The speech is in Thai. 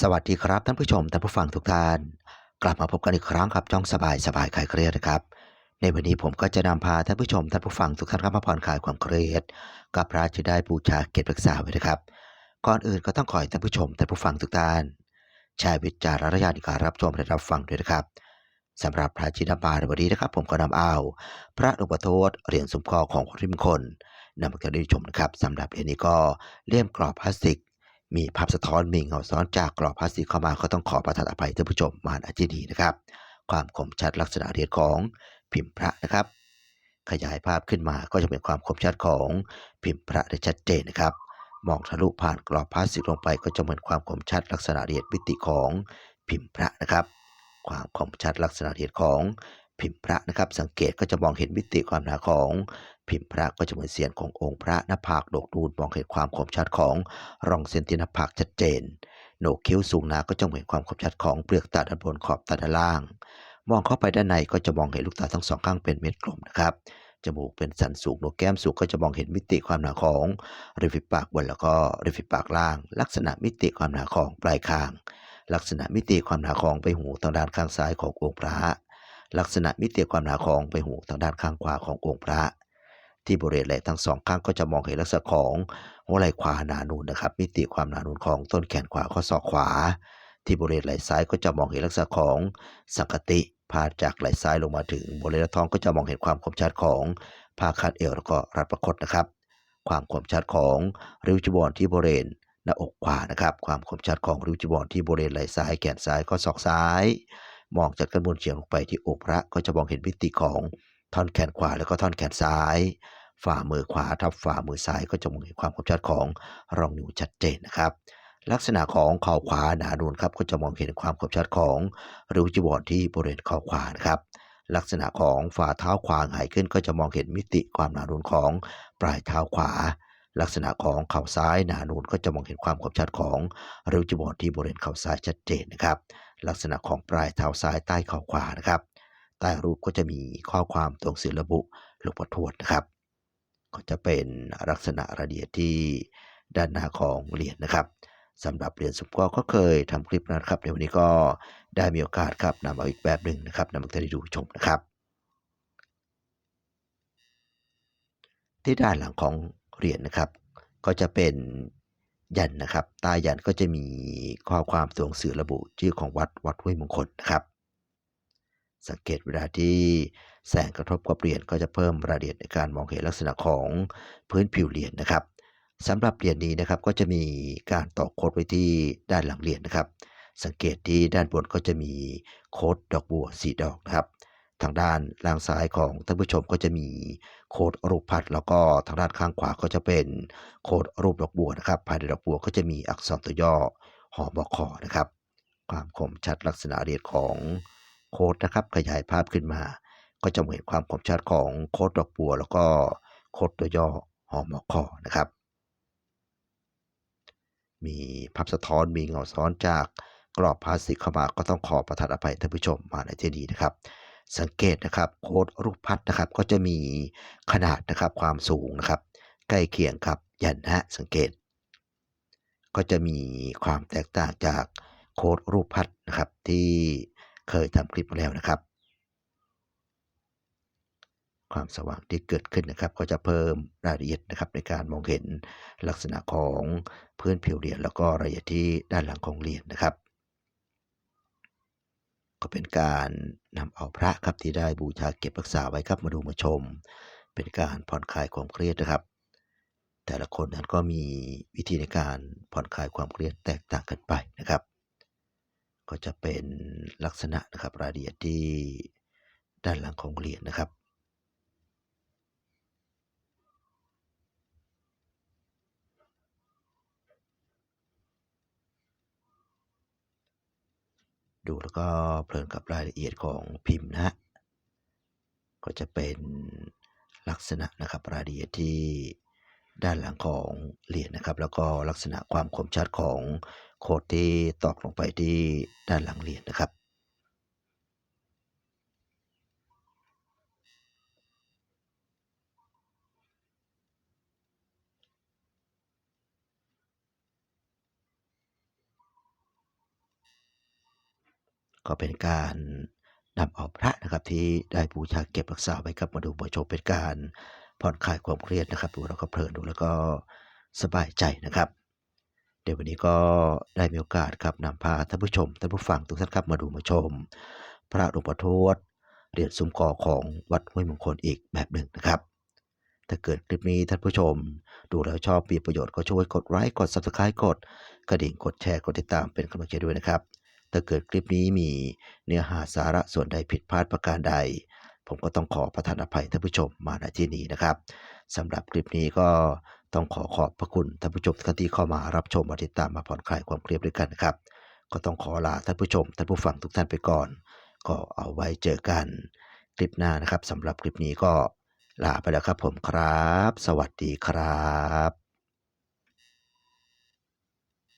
สวัสดีครับท่านผู้ชมท่านผู้ฟังทุกท่าน กลับมาพบกันอีกครั้งครับจ้องสบายสบายคลายเครียดนะครับ ในวันนี้ผมก็จะนำพาท่านผู้ชมท่านผู้ฟังทุกท่านครับมาผ่อนคลายความเครียดกับพระที่ได้บูชาเกตรักษาไว้นะครับ ก่อนอื่นก็ต้องขอให้ท่านผู้ชมท่านผู้ฟังทุกท่านใช้วิจารณญาณในการรับชมและรับฟังด้วยนะครับสำหรับพระชินบาในวันนี้นะครับ ผมก็นำเอาพระหลวงพ่อโทษเหรียญสมคอของคริมคนนำมาให้ได้ชมนะครับสำหรับเหรียญนี้ก็เลี่ยมกรอบพลาสติก มีภาพสะท้อนมีเงาซ้อนจากกรอบพลาสติกเข้ามาก็ต้องขอประทานอภัยท่านผู้ชมมาณที่นี้นะครับ ความคมชัดลักษณะเรียญของพิมพ์พระนะครับ ขยายภาพขึ้นมาก็จะเป็นความคมชัดของพิมพ์พระได้ชัดเจนนะครับ มองทะลุผ่านกรอบพลาสติกลงไปก็จะเหมือนความคมชัดลักษณะเรียญมิติของพิมพ์พระนะครับ ความคมชัดลักษณะเรียญของพิมพ์พระนะครับ สังเกตก็จะมองเห็นมิติความหนาของ พิมพ์พระก็จะเหมือนเสียนขององค์พระหน้าผากโดกนูนมองเห็นความคมชัดของร่องเส้นที่หน้าผากชัดเจนโหนกคิ้วสูงหนาก็จะเห็นความคมชัดของเปลือกตาด้านบนขอบตาด้านล่าง มองเข้าไปด้านในก็จะมองเห็นลูกตาทั้งสองข้างเป็นเม็ดกลมนะครับจมูกเป็นสันสูงโหนกแก้มสูงก็จะมองเห็นมิติความหนาของริมฝีปากบนแล้วก็ริมฝีปากล่าง ลักษณะมิติความหนาของปลายคาง ลักษณะมิติความหนาของใบหูทางด้านข้างซ้ายขององค์พระ ลักษณะมิติความหนาของใบหูทางด้านข้างขวาขององค์พระ ที่บริเวณไหล่ทั้งสองข้างก็จะมองเห็นลักษณะของหัวไหล่ขวาหนานูนนะครับ มิติความหนานูนของต้นแขนขวาข้อศอกขวา ที่บริเวณไหล่ซ้ายก็จะมองเห็นลักษณะของสังกติพาดจากไหล่ซ้ายลงมาถึงบริเวณท้องก็จะมองเห็นความคมชัดของผ้าคาดเอวแล้วก็รัดประคตนะครับ ความคมชัดของริ้วจีวรที่บริเวณหน้าอกขวานะครับ ความคมชัดของริ้วจีวรที่บริเวณไหล่ซ้ายแขนซ้ายข้อศอกซ้าย มองจากด้านบนเฉียงลงไปที่อกพระก็จะมองเห็นมิติของ ท่อนแขนขวาแล้วก็ท่อนแขนซ้าย ฝ่ามือขวาทับฝ่ามือซ้ายก็จะมองเห็นความคมชัดของรองนิ้วชัดเจนนะครับ ลักษณะของข่าขวาหนานูนครับก็จะมองเห็นความคมชัดของริ้วจีวรที่บริเวณข่าขวานะครับลักษณะของฝ่าเท้าขวาหายขึ้นก็จะมองเห็นมิติความหนานูนของปลายเท้าขวา ลักษณะของเข่าซ้ายหนานูนก็จะมองเห็นความคมชัดของริ้วจีวรที่บริเวณเข่าซ้ายชัดเจนนะครับ ลักษณะของปลายเท้าซ้ายใต้เข่าขวานะครับ ใต้รูปก็จะมีข้อความตรงสื่อระบุหลวงพ่อทวดนะครับ ก็จะเป็นลักษณะรายละเอียดที่ด้านหน้าของเหรียญนะครับสำหรับเหรียญสุก็ก็เคยทำคลิปนะครับในวันนี้ก็ได้มีโอกาสครับนำเอาอีกแบบหนึ่งนะครับนำมาให้ด้ดูชมนะครับ ที่ด้านหลังของเหรียญนะครับ ก็จะเป็นยันนะครับใต้ยันก็จะมีข้อความตัวหนังสือระบุชื่อของวัดวัดห้วยมงคลนะครับ สังเกตเวลาที่แสงกระทบกับเหรียญก็จะเพิ่มรายละเอียดในการมองเห็นลักษณะของพื้นผิวเหรียญนะครับสำหรับเหรียญนี้นะครับก็จะมีการตอกโค้ดไว้ที่ด้านหลังเหรียญนะครับ สังเกตที่ด้านบนก็จะมีโค้ดดอกบัวสีดอกนะครับทางด้านล่างซ้ายของท่านผู้ชมก็จะมีโค้ดรูปพัดแล้วก็ทางด้านข้างขวาก็จะเป็นโค้ดรูปดอกบัวนะครับ ภายในดอกบัวก็จะมีอักษรตัวย่อหอบคอนะครับ ความคมชัดลักษณะเรียนของ โค้ดนะครับ ขยายภาพขึ้นมา ก็จะเห็นความคมชัดของโค้ดดอกบัว แล้วก็โค้ดตัวย่อหอมอคอนะครับ มีภาพสะท้อนมีเงาซ้อนจากกรอบพลาสติกเข้ามาก็ต้องขอประทานอภัยท่านผู้ชมมาในที่นี้นะครับ สังเกตนะครับโค้ดรูปพัดนะครับ ก็จะมีขนาดนะครับความสูงนะครับ ใกล้เคียงกับยันนะฮะสังเกต ก็จะมีความแตกต่างจากโค้ดรูปพัดนะครับที่ เคยทำคลิปมาแล้วนะครับ ความสว่างที่เกิดขึ้นนะครับ ก็จะเพิ่มรายละเอียดนะครับในการมองเห็นลักษณะของพื้นผิวเหรียญแล้วก็รายละเอียดที่ด้านหลังของเหรียญนะครับ ก็เป็นการนำเอาพระครับที่ได้บูชาเก็บรักษาไว้ครับมาดูมาชม เป็นการผ่อนคลายความเครียดนะครับแต่ละคนนั้นก็มีวิธีในการผ่อนคลายความเครียดแตกต่างกันไปนะครับ ก็จะเป็นลักษณะนะครับรายละเอียดที่ด้านหลังของเหรียญนะครับ ดูแล้วก็เพลินกับรายละเอียดของพิมพ์นะฮะก็จะเป็นลักษณะนะครับรายละเอียดที่ ด้านหลังของเหรียญนะครับ แล้วก็ลักษณะความคมชัดของโคดที่ตอกลงไปที่ด้านหลังเหรียญนะครับก็เป็นการนำเอาพระนะครับที่ได้บูชาเก็บรักษาไว้ครับมาดูมาชมเป็นการ ผ่อนคลายความเครียดนะครับดูแล้วก็เพลินดูแล้วก็สบายใจนะครับเดี๋ยววันนี้ก็ได้มีโอกาสครับนำพาท่านผู้ชมท่านผู้ฟังทุกท่านครับมาดูมาชม พระหลวงพ่อทวดเหรียญซุ้มกอของวัดห้วยมงคลอีกแบบหนึ่งนะครับ ถ้าเกิดคลิปนี้ท่านผู้ชม ดูแล้วชอบมีประโยชน์ก็ช่วยกดไลค์กด subscribe กดกระดิ่งกดแชร์กดติดตามเป็นกำลังใจด้วยนะครับ ถ้าเกิดคลิปนี้มีเนื้อหาสาระส่วนใดผิดพลาดประการใด ผมก็ต้องขอประทานอภัยท่านผู้ชมมาณที่นี้นะครับสำหรับคลิปนี้ก็ต้องขอขอบพระคุณท่านผู้ชมทุกท่านที่เข้ามารับชมมาติดตามมาผ่อนคลายความเครียดด้วยกันนะครับ ก็ต้องขอลาท่านผู้ชมท่านผู้ฟังทุกท่านไปก่อน ก็เอาไว้เจอกันคลิปหน้านะครับสำหรับคลิปนี้ก็ลาไปแล้วครับผมครับ สวัสดีครับ